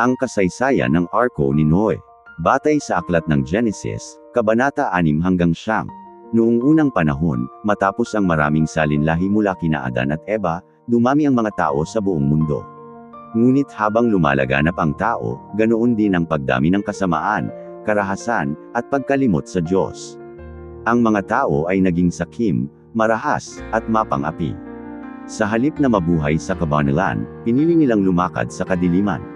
Ang kasaysayan ng Arko ni Noe. Batay sa aklat ng Genesis, Kabanata 6 hanggang 9. Noong unang panahon, matapos ang maraming salinlahi mula kina Adan at Eva, dumami ang mga tao sa buong mundo. Ngunit habang lumalaganap ang tao, ganoon din ang pagdami ng kasamaan, karahasan, at pagkalimot sa Diyos. Ang mga tao ay naging sakim, marahas, at mapang-api. Sa halip na mabuhay sa kabanalan, pinili nilang lumakad sa kadiliman.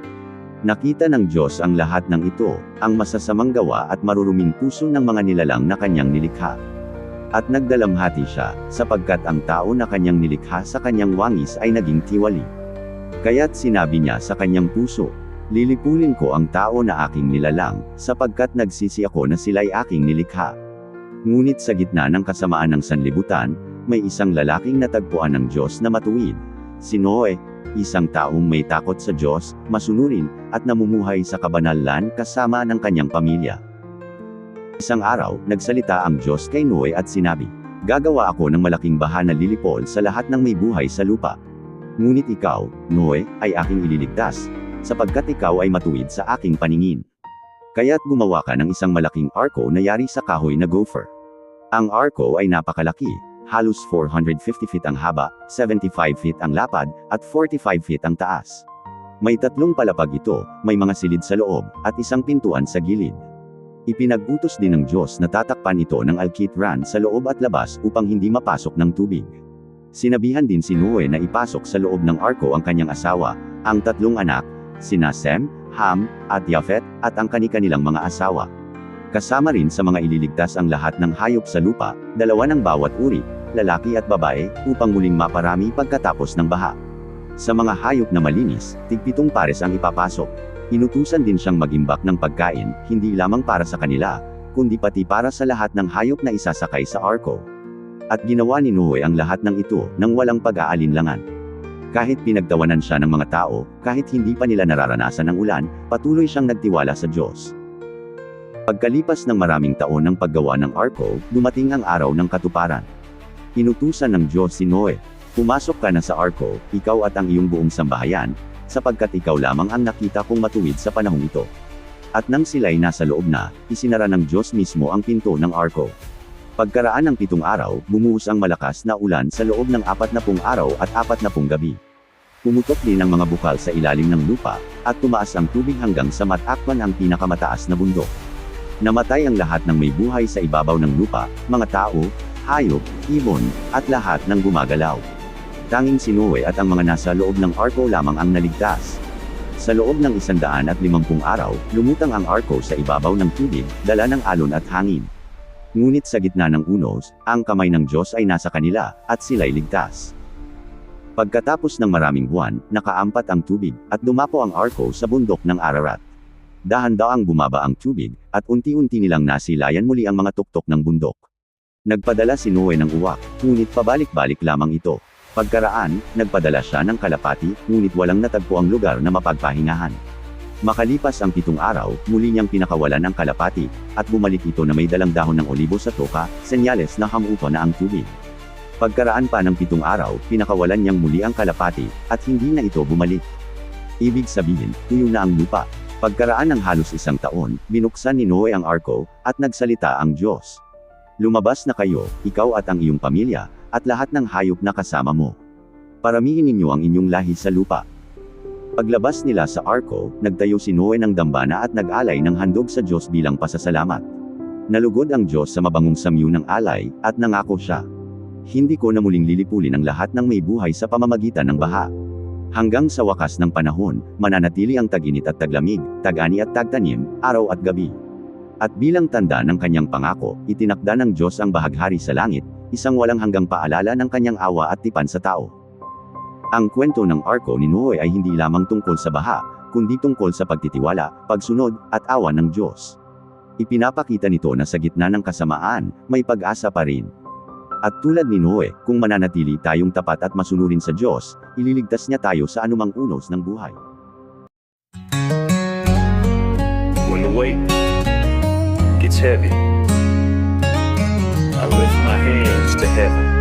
Nakita ng Diyos ang lahat ng ito, ang masasamang gawa at maruruming puso ng mga nilalang na kanyang nilikha. At nagdalamhati siya, sapagkat ang tao na kanyang nilikha sa kanyang wangis ay naging tiwali. Kaya't sinabi niya sa kanyang puso, Lilipulin ko ang tao na aking nilalang, sapagkat nagsisi ako na sila'y aking nilikha. Ngunit sa gitna ng kasamaan ng sanlibutan, may isang lalaking natagpuan ng Diyos na matuwid. Si Noe, isang taong may takot sa Diyos, masunurin, at namumuhay sa kabanalan kasama ng kanyang pamilya. Isang araw, nagsalita ang Diyos kay Noe at sinabi, Gagawa ako ng malaking baha na lilipol sa lahat ng may buhay sa lupa. Ngunit ikaw, Noe, ay aking ililigtas, sapagkat ikaw ay matuwid sa aking paningin. Kaya't gumawa ka ng isang malaking arko na yari sa kahoy na gopher. Ang arko ay napakalaki, halos 450 feet ang haba, 75 feet ang lapad, at 45 feet ang taas. May tatlong palapag ito, may mga silid sa loob, at isang pintuan sa gilid. Ipinag-utos din ng Diyos na tatakpan ito ng alkitran sa loob at labas upang hindi mapasok ng tubig. Sinabihan din si Noe na ipasok sa loob ng arko ang kanyang asawa, ang tatlong anak, sina Sem, Ham, at Yafet, at ang kani-kanilang mga asawa. Kasama rin sa mga ililigtas ang lahat ng hayop sa lupa, dalawa ng bawat uri, lalaki at babae, upang muling maparami pagkatapos ng baha. Sa mga hayop na malinis, tigpitong pares ang ipapasok. Inutusan din siyang magimbak ng pagkain, hindi lamang para sa kanila, kundi pati para sa lahat ng hayop na isasakay sa arko. At ginawa ni Noe ang lahat ng ito, nang walang pag-aalinlangan. Kahit pinagtawanan siya ng mga tao, kahit hindi pa nila nararanasan ang ulan, patuloy siyang nagtiwala sa Diyos. Pagkalipas ng maraming taon ng paggawa ng arko, dumating ang araw ng katuparan. Inutusan ng Diyos si Noe, Pumasok ka na sa arko, ikaw at ang iyong buong sambahayan, sapagkat ikaw lamang ang nakita kong matuwid sa panahong ito. At nang sila'y nasa loob na, isinara ng Diyos mismo ang pinto ng arko. Pagkaraan ng pitong araw, bumuhos ang malakas na ulan sa loob ng apat na pung araw at apat na pung gabi. Pumutok din ang mga bukal sa ilalim ng lupa, at tumaas ang tubig hanggang sa matakpan ang pinakamataas na bundok. Namatay ang lahat ng may buhay sa ibabaw ng lupa, mga tao, hayop, ibon, at lahat ng gumagalaw. Tanging si Noe at ang mga nasa loob ng arko lamang ang naligtas. Sa loob ng isandaan at limampung araw, lumutang ang arko sa ibabaw ng tubig, dala ng alon at hangin. Ngunit sa gitna ng unos, ang kamay ng Diyos ay nasa kanila, at sila'y ligtas. Pagkatapos ng maraming buwan, nakaampat ang tubig, at dumapo ang arko sa bundok ng Ararat. Dahan-daang bumaba ang tubig, at unti-unti nilang nasilayan muli ang mga tuktok ng bundok. Nagpadala si Noe ng uwak, ngunit pabalik-balik lamang ito. Pagkaraan, nagpadala siya ng kalapati, ngunit walang natagpo ang lugar na mapagpahingahan. Makalipas ang pitong araw, muli niyang pinakawalan ang kalapati, at bumalik ito na may dalang dahon ng olibo sa toka, senyales na hamuto na ang tubig. Pagkaraan pa ng pitong araw, pinakawalan niyang muli ang kalapati, at hindi na ito bumalik. Ibig sabihin, tuyo na ang lupa. Pagkaraan ng halos isang taon, binuksan ni Noe ang arko, at nagsalita ang Diyos. Lumabas na kayo, ikaw at ang iyong pamilya, at lahat ng hayop na kasama mo. Paramihin ninyo ang inyong lahi sa lupa. Paglabas nila sa arko, nagtayo si Noe ng dambana at nag-alay ng handog sa Diyos bilang pasasalamat. Nalugod ang Diyos sa mabangong samyu ng alay, at nangako siya. Hindi ko na muling lilipulin ang lahat ng may buhay sa pamamagitan ng baha. Hanggang sa wakas ng panahon, mananatili ang taginit at taglamig, tagani at tagtanim, araw at gabi. At bilang tanda ng kanyang pangako, itinakda ng Diyos ang bahaghari sa langit, isang walang hanggang paalala ng kanyang awa at tipan sa tao. Ang kwento ng arko ni Noe ay hindi lamang tungkol sa baha, kundi tungkol sa pagtitiwala, pagsunod, at awa ng Diyos. Ipinapakita nito na sa gitna ng kasamaan, may pag-asa pa rin. At tulad ni Noe, kung mananatili tayong tapat at masunurin sa Diyos, ililigtas niya tayo sa anumang unos ng buhay. When the weight gets heavy, I lift my hands to heaven.